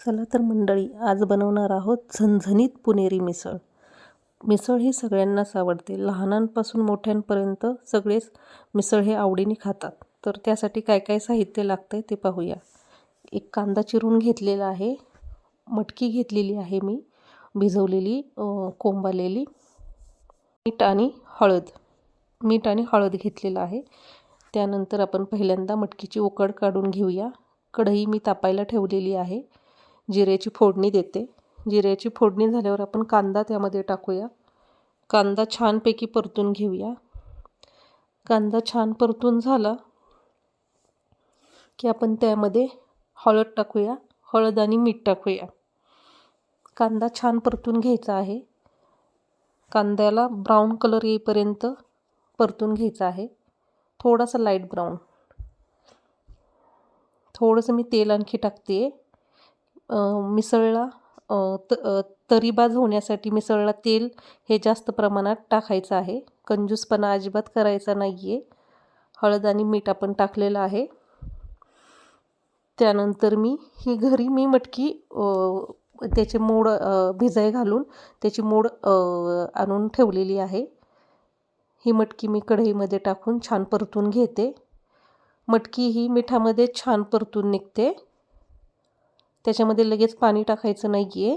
चला तर मंडळी आज बनवणार आहोत झणझणीत पुणेरी मिसळ. मिसळ ही सगळ्यांनाच आवडते. लहानांपासून मोठ्यांपर्यंत सगळेच मिसळ हे आवडीने खातात. तर त्यासाठी काय काय साहित्य लागतं आहे ते पाहूया. एक कांदा चिरून घेतलेला आहे. मटकी घेतलेली आहे मी. भिजवलेली कोंबालेली. मीठ आणि हळद. मीठ आणि हळद घेतलेलं आहे. त्यानंतर आपण पहिल्यांदा मटकीची उकड काढून घेऊया. कढई मी तापायला ठेवलेली आहे. जिऱ्याची फोडणी देते. जिऱ्याची फोडणी झाल्यावर आपण कांदा त्यामध्ये टाकूया. कांदा छानपैकी परतून घेऊया. कांदा छान परतून झाला की आपण त्यामध्ये हळद टाकूया. हळद आणि मीठ टाकूया. कांदा छान परतून घ्यायचा आहे. कांद्याला ब्राऊन कलर येईपर्यंत परतून घ्यायचा आहे. थोडासा लाइट ब्राऊन. थोडंसं मी तेल आणखी टाकते मिसळला त तरीबाज होण्यासाठी मिसळला तेल हे जास्त प्रमाणात टाकायचं आहे. कंजूसपणा अजिबात करायचा नाही आहे हळद आणि मीठ आपण टाकलेलं आहे. त्यानंतर मी ही घरी मी मटकी त्याचे मोड भिजाय घालून त्याची मोड आणून ठेवलेली आहे. ही मटकी मी कढईमध्ये टाकून छान परतून घेते. मटकी ही मिठामध्ये छान परतून निघते. त्याच्यामध्ये लगेच पाणी टाकायचं नाही आहे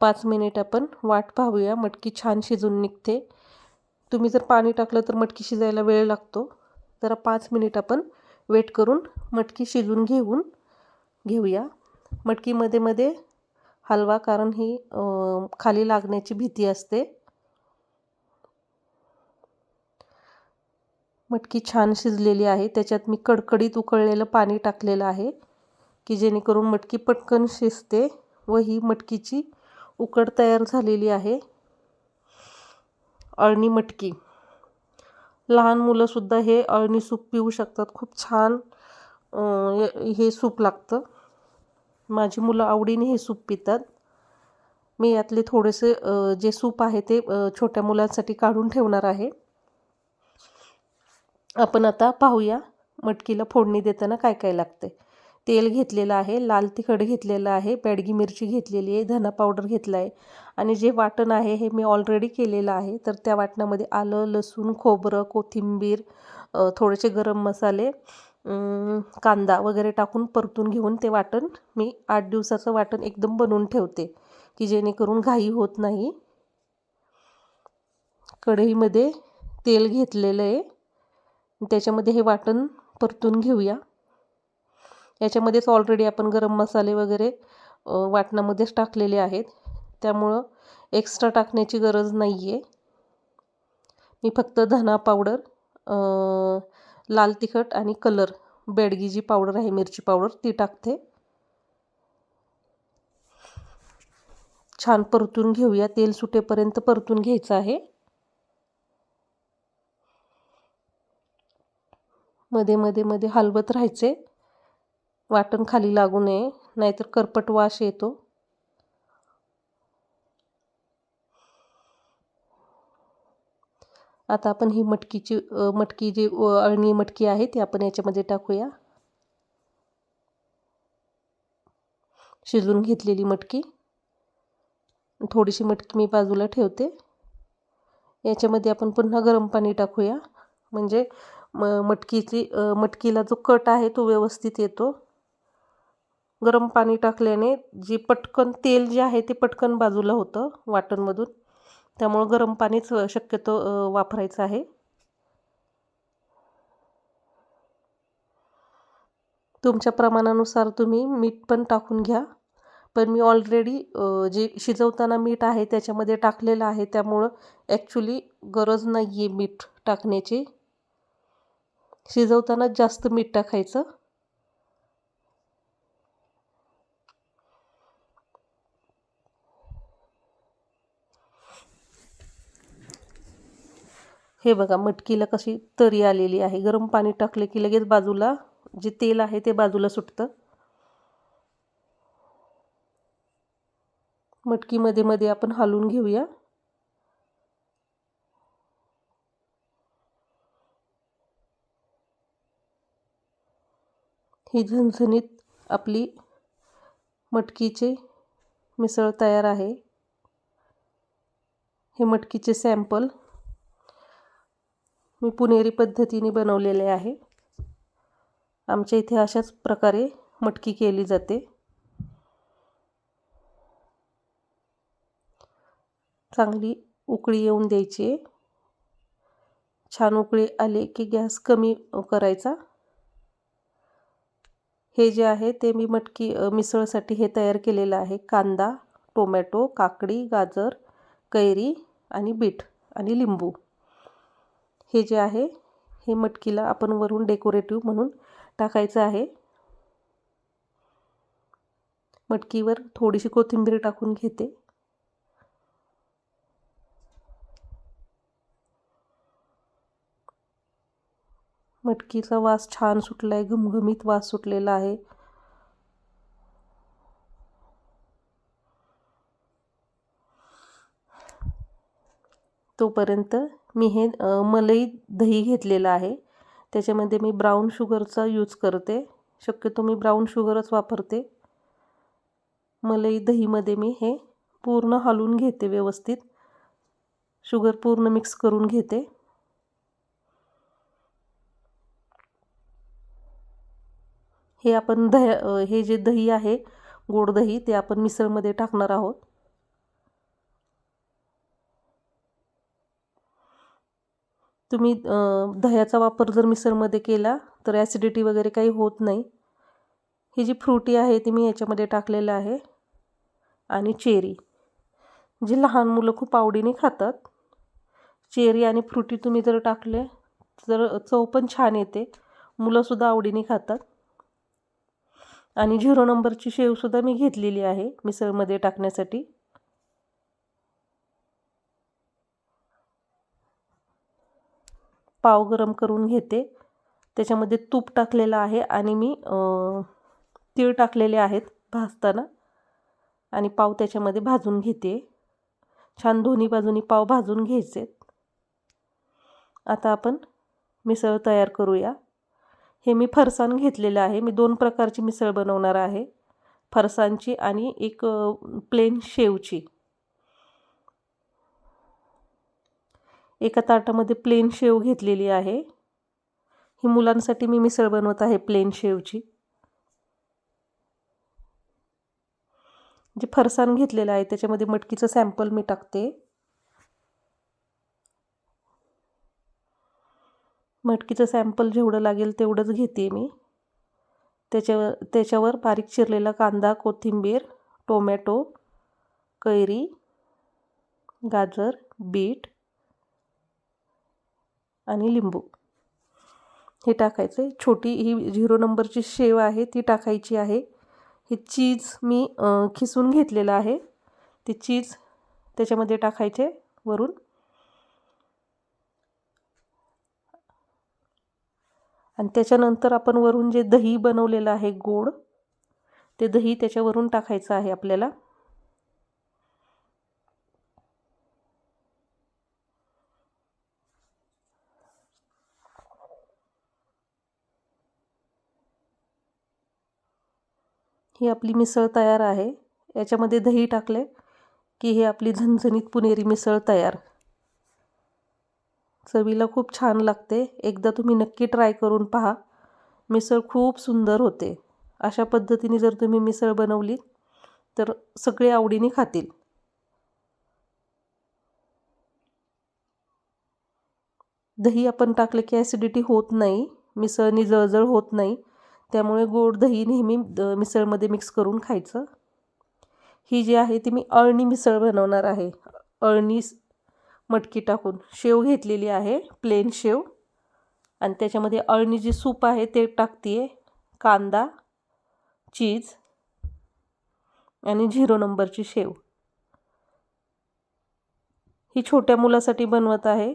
पाच मिनिट आपण वाट पाहूया मटकी छान शिजून निघते. तुम्ही जर पाणी टाकलं तर मटकी शिजायला वेळ लागतो. जरा पाच मिनिट आपण वेट करून मटकी शिजून घेऊन घेऊया. मटकीमध्ये मध्ये हलवा कारण ही खाली लागण्याची भीती असते. मटकी छान शिजलेली आहे. त्याच्यात मी कडकडीत उकळलेलं पाणी टाकलेलं आहे. की जेणेकरून मटकी पटकन शिजते व ही मटकीची उकड तयार झालेली आहे. अळणी मटकी. लहान मुलंसुद्धा हे अळणी सूप पिऊ शकतात. खूप छान हे सूप लागतं. माझी मुलं आवडीने हे सूप पितात. मी यातले थोडेसे जे सूप आहे ते छोट्या मुलांसाठी काढून ठेवणार आहे. आपण आता पाहूया मटकीला फोडणी देताना काय काय लागते तेल घेतलेलं आहे लाल तिखट घेतलेलं आहे पॅडगी मिरची घेतलेली आहे धना पावडर घेतला आहे आणि जे वाटण आहे हे मी ऑलरेडी केलेलं आहे. तर त्या वाटणामध्ये आलं लसूण खोबरं कोथिंबीर थोडेसे गरम मसाले कांदा वगैरे टाकून परतून घेऊन ते वाटण मी आठ दिवसाचं वाटण एकदम बनवून ठेवते की जेणेकरून घाई होत नाही. कढईमध्ये तेल घेतलेलं आहे. त्याच्यामध्ये हे वाटण परतून घेऊया. याच्यामध्येच ऑलरेडी आपण गरम मसाले वगैरे वाटणामध्येच टाकलेले आहेत. त्यामुळं एक्स्ट्रा टाकण्याची गरज नाही आहे मी फक्त धना पावडर लाल तिखट आणि कलर बेडगी जी पावडर आहे मिरची पावडर ती टाकते. छान परतून घेऊया. तेल सुटेपर्यंत परतून घ्यायचं आहे. मध्ये मध्ये मध्ये हलवत राहायचे. वाटण खाली लागू नये नाहीतर करपट वास येतो. आता आपण ही मटकीची मटकी जी अळणी मटकी आहे ती आपण याच्यामध्ये टाकूया. शिजून घेतलेली मटकी. थोडीशी मटकी मी बाजूला ठेवते. याच्यामध्ये आपण पुन्हा गरम पाणी टाकूया. म्हणजे म मटकीची मटकीला जो कट आहे तो व्यवस्थित येतो. गरम पाणी टाकल्याने जी पटकन तेल जे आहे ते पटकन बाजूला होतं वाटणमधून. त्यामुळं गरम पाणीच शक्यतो वापरायचं आहे. तुमच्या प्रमाणानुसार तुम्ही मीठ पण टाकून घ्या. पण मी ऑलरेडी जे शिजवताना मीठ आहे त्याच्यामध्ये टाकलेलं आहे. त्यामुळं ॲक्च्युली गरज नाही आहे मीठ टाकण्याची. शिजवताना जास्त मीठ टाकायचं. हे बघा मटकीला कशी तरी आलेली आहे. गरम पाणी टाकलं की लगेच बाजूला जे तेल आहे ते बाजूला सुटतं. मटकीमध्ये मध्ये आपण हालून घेऊया. ही झणझणीत आपली मटकीचे मिसळ तयार आहे. हे मटकीचे सॅम्पल मी पुणेरी पद्धतीने बनवलेले आहे. आमच्या इथे अशाच प्रकारे मटकी केली जाते. चांगली उकळी येऊन द्यायची छान उकळी आले की गॅस कमी करायचा. हे जे आहे ते मी मटकी मिसळसाठी हे तयार केलेलं आहे. कांदा टोमॅटो काकडी गाजर कैरी आणि बीट आणि लिंबू. हे जे आहे हे मटकीला आपण वरून डेकोरेटिव्ह म्हणून टाकायचं आहे. मटकीवर थोडीशी कोथिंबीर टाकून घेते. मटकीचा वास छान सुटला आहे घमघमीत वास सुटलेला आहे. तोपर्यंत मी हे मलई दही घेतलेलं आहे. त्याच्यामध्ये मी ब्राऊन शुगरचा यूज करते. शक्यतो मी ब्राऊन शुगरच वापरते. मलई दहीमध्ये मी हे पूर्ण हलवून घेते व्यवस्थित. शुगर पूर्ण मिक्स करून घेते. हे आपण दह्या हे जे दही आहे गोड दही ते आपण मिसळमध्ये टाकणार आहोत. तुम्ही दह्याचा वापर जर मिसळमध्ये केला तर ॲसिडिटी वगैरे काही होत नाही. ही जी फ्रुटी आहे ती मी याच्यामध्ये टाकलेलं आहे. आणि चेरी जी लहान मुलं खूप आवडीने खातात चेरी आणि फ्रुटी तुम्ही जर टाकले तर चव पण छान येते. मुलंसुद्धा आवडीने खातात. आणि झिरो नंबरची शेवसुद्धा मी घेतलेली आहे मिसळमध्ये टाकण्यासाठी. पाव गरम करून घेते. त्याच्यामध्ये तूप टाकलेलं आहे आणि मी तीळ टाकलेले आहेत भाजताना. आणि पाव त्याच्यामध्ये भाजून घेते. छान दोन्ही बाजूनी पाव भाजून घ्यायचे. आता आपण मिसळ तयार करूया. हे मी फरसाण घेतलेलं आहे. मी दोन प्रकारची मिसळ बनवणार आहे. फरसाणची आणि एक प्लेन शेवची. एका ताटामध्ये प्लेन शेव घेतलेली आहे. ही मुलांसाठी मी मिसळ बनवत आहे प्लेन शेवची. जे फरसाण घेतलेलं आहे त्याच्यामध्ये मटकीचं सॅम्पल मी टाकते. मटकीचं सॅम्पल जेवढं लागेल तेवढंच घेते मी. त्याच्यावर त्याच्यावर बारीक चिरलेला कांदा कोथिंबीर टोमॅटो कैरी गाजर बीट आणि लिंबू. हे टाकायचं. आहे छोटी ही झिरो नंबरची शेव आहे ती टाकायची आहे. हे चीज मी खिसून घेतलेलं आहे. ते चीज त्याच्यामध्ये टाकायचे वरून. आणि त्याच्यानंतर आपण वरून जे दही बनवलेलं आहे गोड ते दही त्याच्यावरून टाकायचं आहे आपल्याला. ही आपली मिसळ तयार आहे. याच्यामध्ये दही टाकले की ही आपली झणझणीत पुणेरी मिसळ तयार. चवीला खूप छान लागते. एकदा तुम्ही नक्की ट्राय करून पहा. मिसळ खूप सुंदर होते. अशा पद्धतीने जर तुम्ही मिसळ बनवली तर सगळे आवडीने खातील. दही आपण टाकले की ॲसिडिटी होत नाही. मिसळनी जळजळ होत नाही. त्यामुळे गोड दही नेहमी मिसळमध्ये मिक्स करून खायचं. ही जी आहे ती मी अळणी मिसळ बनवणार आहे. अळणी मटकी टाकून. शेव घेतलेली आहे प्लेन शेव. आणि त्याच्यामध्ये अळणी जी सूप आहे ते टाकते आहे कांदा चीज आणि झिरो नंबरची शेव. ही छोट्या मुलासाठी बनवत आहे.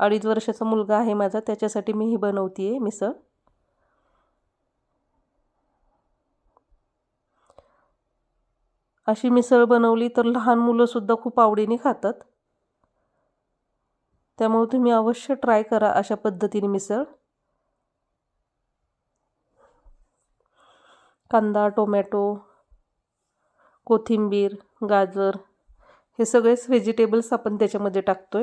अडीच वर्षाचा मुलगा आहे माझा त्याच्यासाठी मी ही बनवते आहे मिसळ. अशी मिसळ बनवली तर लहान मुलंसुद्धा खूप आवडीने खातात. त्यामुळे तुम्ही अवश्य ट्राय करा अशा पद्धतीने मिसळ. कांदा टोमॅटो कोथिंबीर गाजर हे सगळेच व्हेजिटेबल्स आपण त्याच्यामध्ये टाकतो आहे